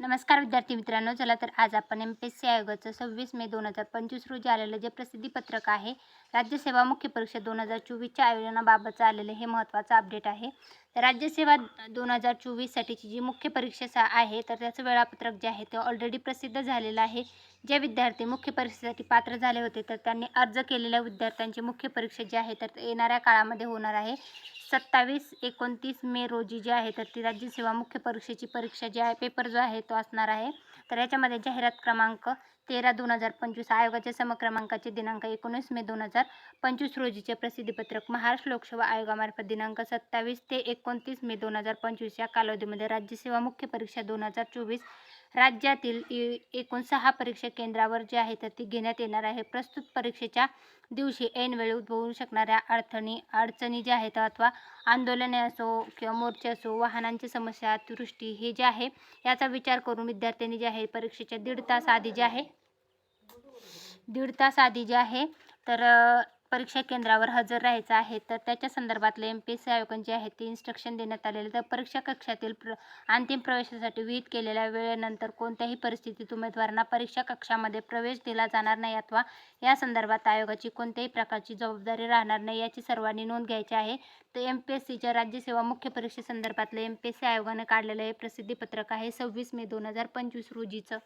नमस्कार विद्यार्थी मित्रांनो चला तर आज आपण एम पी एस सी आयोगाचं सव्वीस मे दोन हजार पंचवीस रोजी आलेलं जे प्रसिद्धीपत्रक आहे राज्यसेवा मुख्य परीक्षा दोन हजार चोवीसच्या आयोजनाबाबतचं आलेलं हे महत्त्वाचं अपडेट आहे. राज्यसेवा दोन हजार चोवीससाठीची जी मुख्य परीक्षा सा- आहे तर त्याचं वेळापत्रक जे आहे ते ऑलरेडी प्रसिद्ध झालेलं आहे. जे विद्यार्थी मुख्य परीक्षेसाठी पात्र झाले होते तर त्यांनी अर्ज केलेल्या विद्यार्थ्यांची मुख्य परीक्षा जी आहे तर येणाऱ्या काळामध्ये होणार आहे. सत्तावीस एकोणतीस मे रोजी जी आहे तर ती राज्यसेवा मुख्य परीक्षेची परीक्षा जी आहे पेपर जो आहे तो असणार आहे. तर याच्यामध्ये जाहिरात क्रमांक तेरा दोन हजार पंचवीस आयोगाच्या समक्रमांकाचे दिनांक एकोणीस मे दोन हजार पंचवीस रोजीचे प्रसिद्धीपत्रक महाराष्ट्र लोकसेवा आयोगामार्फत दिनांक सत्तावीस ते एकोणतीस मे दोन हजार पंचवीस या कालावधीमध्ये राज्यसेवा मुख्य परीक्षा दोन हजार चोवीस राज्यातील एकूण सहा परीक्षा केंद्रावर जे आहे तर ती घेण्यात येणार आहे. प्रस्तुत परीक्षेच्या दिवशी ऐनवेळी उद्भवू शकणाऱ्या अडचणी अडचणी ज्या आहेत अथवा आंदोलने असो किंवा मोर्चे असो वाहनांची समस्या अतिवृष्टी हे जे आहे याचा विचार करून विद्यार्थ्यांनी जे आहे परीक्षेच्या दीड तास आधी जे आहे दीड तास आधी जे आहे तर परीक्षा केंद्रावर हजर राहायचं आहे. तर त्याच्या संदर्भातले एम पी एस सी आयोगान जे आहे ते इन्स्ट्रक्शन देण्यात आलेले तर परीक्षा कक्षातील प्र अंतिम प्रवेशासाठी विहित केलेल्या वेळेनंतर कोणत्याही परिस्थितीत उमेदवारांना परीक्षा कक्षामध्ये प्रवेश दिला जाणार नाही अथवा या संदर्भात आयोगाची कोणत्याही प्रकारची जबाबदारी राहणार नाही याची सर्वांनी नोंद घ्यायची आहे. तर एम पी एस सीच्या राज्यसेवा मुख्य परीक्षेसंदर्भातलं एम पी एस सी आयोगाने काढलेलं हे प्रसिद्धीपत्रक आहे सव्वीस मे दोन हजार पंचवीस रोजीचं.